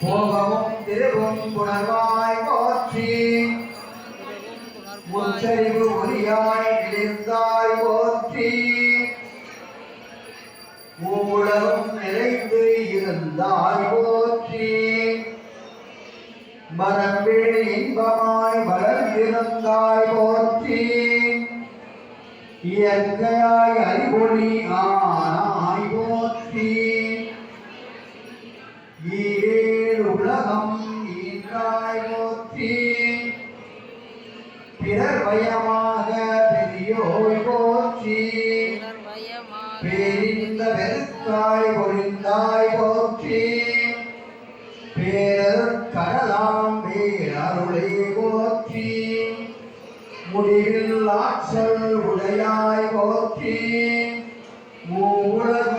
போகவும் திருவும் புணர்வாய் போற்றி. முச்சரிவு ஒளியாய் விழுந்தாய் போற்றி. மூலகம் நிறைந்து இருந்தாய் போற்றி. மரம்பிழி இன்பமாய் வளர்ந்திருந்தாய் போற்றி. இயற்கையாய் அறிவொளி ஆனாய் ஈரேழு உலகம் ஈன்றாய் போற்றி. பிறர் பயமாக பெரியோய் போற்றி. பேரிந்த வெறுக்காய் ஒழிந்தாய் போற்றி. பேரர் கடலாம் பேரருளை போற்றி. முடிவில் ஆற்றல் உடையாய் போற்றி. மூலகும்